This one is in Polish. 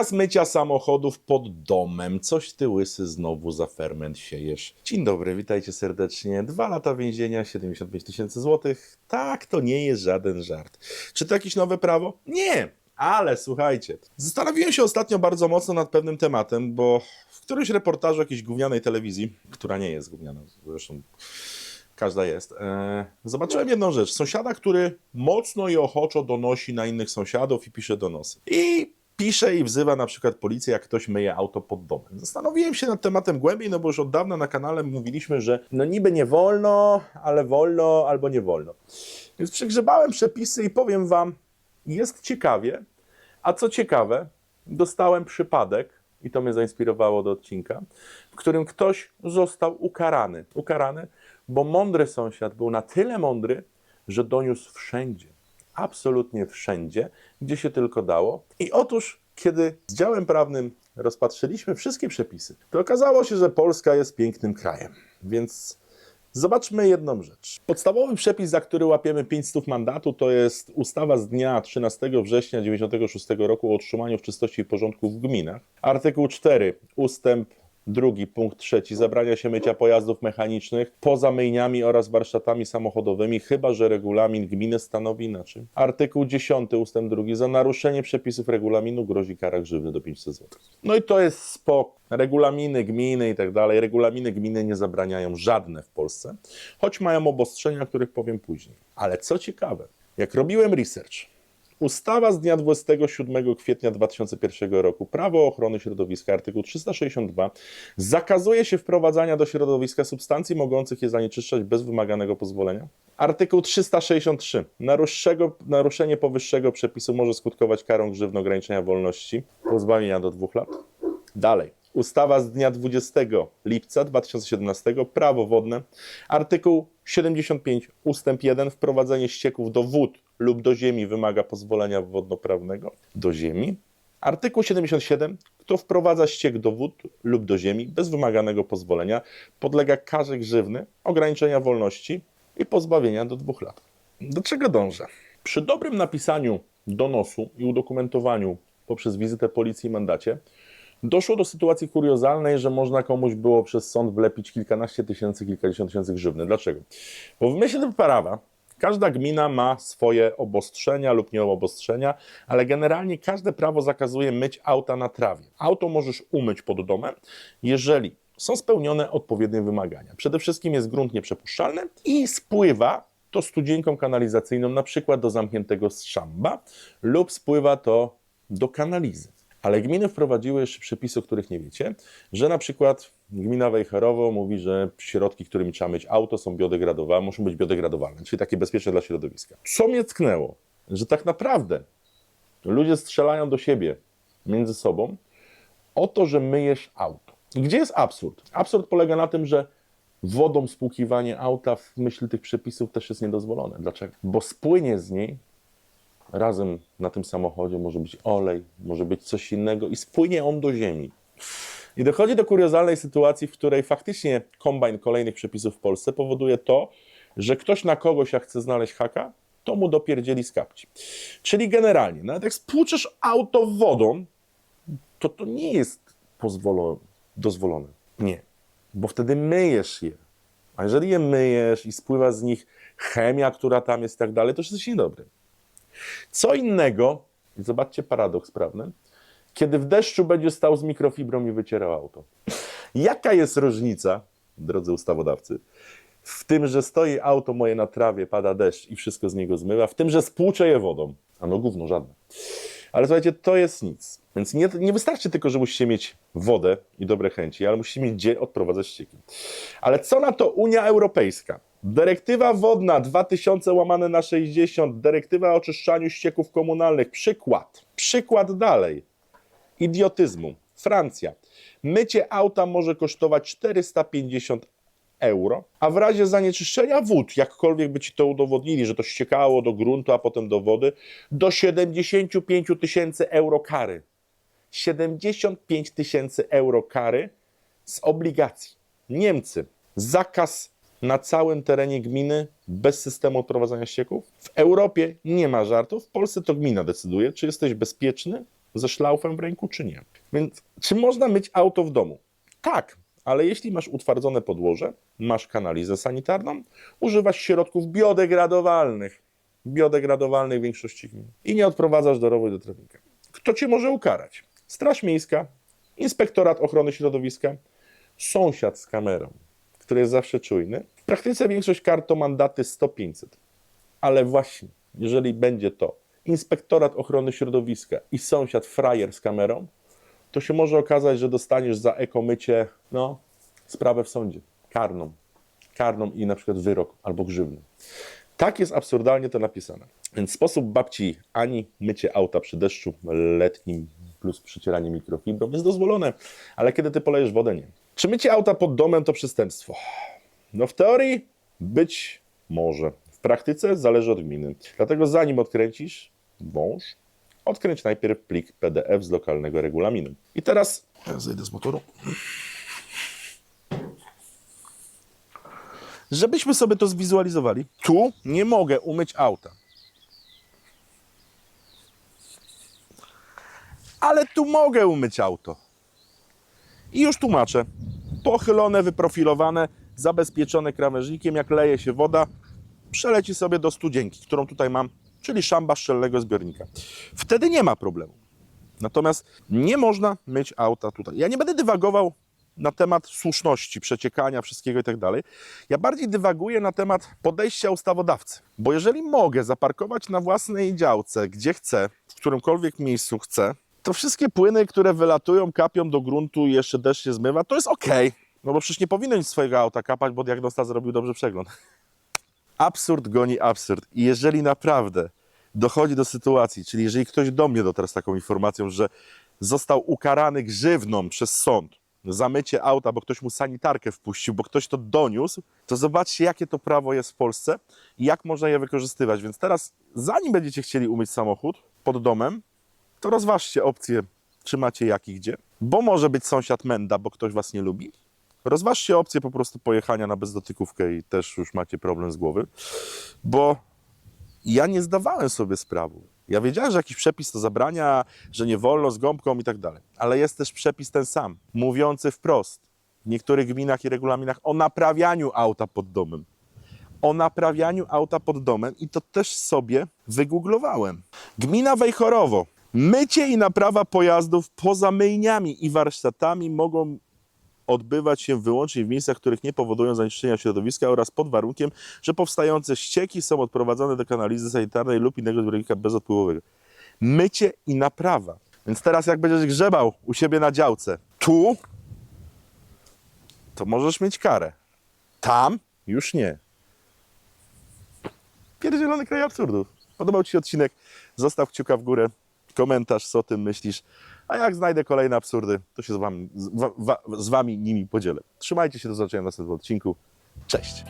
Zakaz mycia samochodów pod domem. Coś ty łysy znowu za ferment siejesz. Dzień dobry, witajcie serdecznie. Dwa lata więzienia, 75 tysięcy złotych. Tak, to nie jest żaden żart. Czy to jakieś nowe prawo? Nie. Ale słuchajcie, zastanowiłem się ostatnio bardzo mocno nad pewnym tematem, bo w którymś reportażu jakiejś gównianej telewizji, która nie jest gówniana, zresztą każda jest. E, zobaczyłem jedną rzecz. Sąsiada, który mocno i ochoczo donosi na innych sąsiadów i pisze donosy. I pisze i wzywa na przykład policję, jak ktoś myje auto pod domem. Zastanowiłem się nad tematem głębiej, no bo już od dawna na kanale mówiliśmy, że no niby nie wolno, ale wolno albo nie wolno. Więc przegrzebałem przepisy i powiem wam, jest ciekawie, a co ciekawe, dostałem przypadek, i to mnie zainspirowało do odcinka, w którym ktoś został ukarany. Ukarany, bo mądry sąsiad był na tyle mądry, że doniósł wszędzie, absolutnie wszędzie, gdzie się tylko dało. I otóż, kiedy z działem prawnym rozpatrzyliśmy wszystkie przepisy, to okazało się, że Polska jest pięknym krajem. Więc Zobaczmy jedną rzecz. Podstawowy przepis, za który łapiemy 500 mandatu, to jest ustawa z dnia 13 września 1996 roku o utrzymaniu w czystości i porządku w gminach. Artykuł 4, ustęp drugi, punkt trzeci, zabrania się mycia pojazdów mechanicznych poza myjniami oraz warsztatami samochodowymi, chyba że regulamin gminy stanowi inaczej. Artykuł 10, ustęp drugi, za naruszenie przepisów regulaminu grozi kara grzywny do 500 zł. No i to jest spoko. Regulaminy gminy i tak dalej. Regulaminy gminy nie zabraniają żadne w Polsce, choć mają obostrzenia, o których powiem później. Ale co ciekawe, jak robiłem research, Ustawa z dnia 27 kwietnia 2001 roku, Prawo ochrony środowiska, artykuł 362, zakazuje się wprowadzania do środowiska substancji mogących je zanieczyszczać bez wymaganego pozwolenia. Artykuł 363. Naruszego, naruszenie powyższego przepisu może skutkować karą grzywny ograniczenia wolności, pozbawienia do dwóch lat. Dalej. Ustawa z dnia 20 lipca 2017, Prawo wodne, artykuł 75 ustęp 1, wprowadzenie ścieków do wód lub do ziemi wymaga pozwolenia wodnoprawnego do ziemi. Artykuł 77, kto wprowadza ściek do wód lub do ziemi bez wymaganego pozwolenia, podlega karze grzywny, ograniczenia wolności i pozbawienia do dwóch lat. Do czego dążę? Przy dobrym napisaniu donosu i udokumentowaniu poprzez wizytę policji i mandacie, Doszło do sytuacji kuriozalnej, że można komuś było przez sąd wlepić kilkanaście tysięcy, kilkadziesiąt tysięcy grzywny. Dlaczego? Bo w myśl prawa każda gmina ma swoje obostrzenia lub nieobostrzenia, ale generalnie każde prawo zakazuje myć auta na trawie. Auto możesz umyć pod domem, jeżeli są spełnione odpowiednie wymagania. Przede wszystkim jest grunt nieprzepuszczalny i spływa to studzienką kanalizacyjną, na przykład do zamkniętego szamba, lub spływa to do kanalizy. Ale gminy wprowadziły jeszcze przepisy, o których nie wiecie, że na przykład gmina Wejherowo mówi, że środki, którymi trzeba myć auto są biodegradowalne, muszą być biodegradowalne, czyli takie bezpieczne dla środowiska. Co mnie tknęło? Że tak naprawdę ludzie strzelają do siebie między sobą o to, że myjesz auto. Gdzie jest absurd? Absurd polega na tym, że wodą spłukiwanie auta w myśl tych przepisów też jest niedozwolone. Dlaczego? Bo spłynie z niej razem na tym samochodzie może być olej, może być coś innego i spłynie on do ziemi. I dochodzi do kuriozalnej sytuacji, w której faktycznie kombajn kolejnych przepisów w Polsce powoduje to, że ktoś na kogoś, jak chce znaleźć haka, to mu dopierdzieli z kapci. Czyli generalnie, nawet jak spłuczesz auto wodą, to to nie jest pozwolo, dozwolone. Nie, bo wtedy myjesz je. A jeżeli je myjesz i spływa z nich chemia, która tam jest i tak dalej, to już jest niedobre. Co innego, i zobaczcie paradoks prawny, kiedy w deszczu będzie stał z mikrofibrą i wycierał auto. Jaka jest różnica, drodzy ustawodawcy, w tym, że stoi auto moje na trawie, pada deszcz i wszystko z niego zmywa, w tym, że spłuczę je wodą. A no gówno, żadne. Ale słuchajcie, to jest nic. Więc nie, nie wystarczy tylko, że musicie mieć wodę i dobre chęci, ale musicie mieć gdzie odprowadzać ścieki. Ale co na to Unia Europejska? Dyrektywa wodna 2000 łamane na 60, dyrektywa o oczyszczaniu ścieków komunalnych. Przykład. Przykład dalej. Idiotyzmu. Francja. Mycie auta może kosztować 450 euro, a w razie zanieczyszczenia wód, jakkolwiek by ci to udowodnili, że to ściekało do gruntu, a potem do wody, do 75 tysięcy euro kary. 75 tysięcy euro kary z obligacji. Niemcy. Zakaz na całym terenie gminy bez systemu odprowadzania ścieków. W Europie nie ma żartów. W Polsce to gmina decyduje, czy jesteś bezpieczny, ze szlaufem w ręku, czy nie. Więc czy można myć auto w domu? Tak, ale jeśli masz utwardzone podłoże, masz kanalizę sanitarną, używasz środków biodegradowalnych, biodegradowalnych w większości gmin i nie odprowadzasz do rowu do trawnika. Kto cię może ukarać? Straż Miejska, Inspektorat Ochrony Środowiska, sąsiad z kamerą, który jest zawsze czujny. W praktyce większość kart to mandaty 100-500. Ale właśnie, jeżeli będzie to Inspektorat Ochrony Środowiska i sąsiad frajer z kamerą, to się może okazać, że dostaniesz za ekomycie, no, sprawę w sądzie, karną. Karną i na przykład wyrok albo grzywny. Tak jest absurdalnie to napisane. Więc sposób babci ani mycie auta przy deszczu letnim plus przycieranie mikrofibrą jest dozwolone, ale kiedy ty polejesz wodę, nie. Czy mycie auta pod domem to przestępstwo? No w teorii być może. W praktyce zależy od gminy. Dlatego zanim odkręcisz wąż, odkręć najpierw plik PDF z lokalnego regulaminu. I teraz ja zejdę z motoru. Żebyśmy sobie to zwizualizowali, tu nie mogę umyć auta. Ale tu mogę umyć auto. I już tłumaczę. Pochylone, wyprofilowane, zabezpieczone krawężnikiem. Jak leje się woda, przeleci sobie do studzienki, którą tutaj mam, czyli szamba szczelnego zbiornika. Wtedy nie ma problemu. Natomiast nie można myć auta tutaj. Ja nie będę dywagował na temat słuszności, przeciekania, wszystkiego i tak dalej. Ja bardziej dywaguję na temat podejścia ustawodawcy. Bo jeżeli mogę zaparkować na własnej działce, gdzie chcę, w którymkolwiek miejscu chcę, to wszystkie płyny, które wylatują, kapią do gruntu i jeszcze deszcz się zmywa, to jest okej. No bo przecież nie powinno nic swojego auta kapać, bo diagnosta zrobił dobrze przegląd. Absurd goni absurd. I jeżeli naprawdę dochodzi do sytuacji, czyli jeżeli ktoś do mnie dotarł z taką informacją, że został ukarany grzywną przez sąd za mycie auta, bo ktoś mu sanitarkę wpuścił, bo ktoś to doniósł, to zobaczcie, jakie to prawo jest w Polsce i jak można je wykorzystywać. Więc teraz, zanim będziecie chcieli umyć samochód pod domem, to rozważcie opcję, czy macie jak i gdzie, bo może być sąsiad menda, bo ktoś was nie lubi. Rozważcie opcję po prostu pojechania na bezdotykówkę i też już macie problem z głowy, bo ja nie zdawałem sobie sprawy. Ja wiedziałem, że jakiś przepis to zabrania, że nie wolno z gąbką i tak dalej. Ale jest też przepis ten sam, mówiący wprost w niektórych gminach i regulaminach o naprawianiu auta pod domem. O naprawianiu auta pod domem i to też sobie wygooglowałem. Gmina Wejhorowo. Mycie i naprawa pojazdów poza myjniami i warsztatami mogą odbywać się wyłącznie w miejscach, których nie powodują zanieczyszczenia środowiska oraz pod warunkiem, że powstające ścieki są odprowadzane do kanalizy sanitarnej lub innego zbiornika bezodpływowego. Mycie i naprawa. Więc teraz jak będziesz grzebał u siebie na działce, tu, to możesz mieć karę. Tam już nie. Pierdzielony kraj absurdów. Podobał Ci się odcinek? Zostaw kciuka w górę, komentarz, co o tym myślisz. A jak znajdę kolejne absurdy, to się z wami, z, wa, z wami nimi podzielę. Trzymajcie się, do zobaczenia w następnym odcinku. Cześć!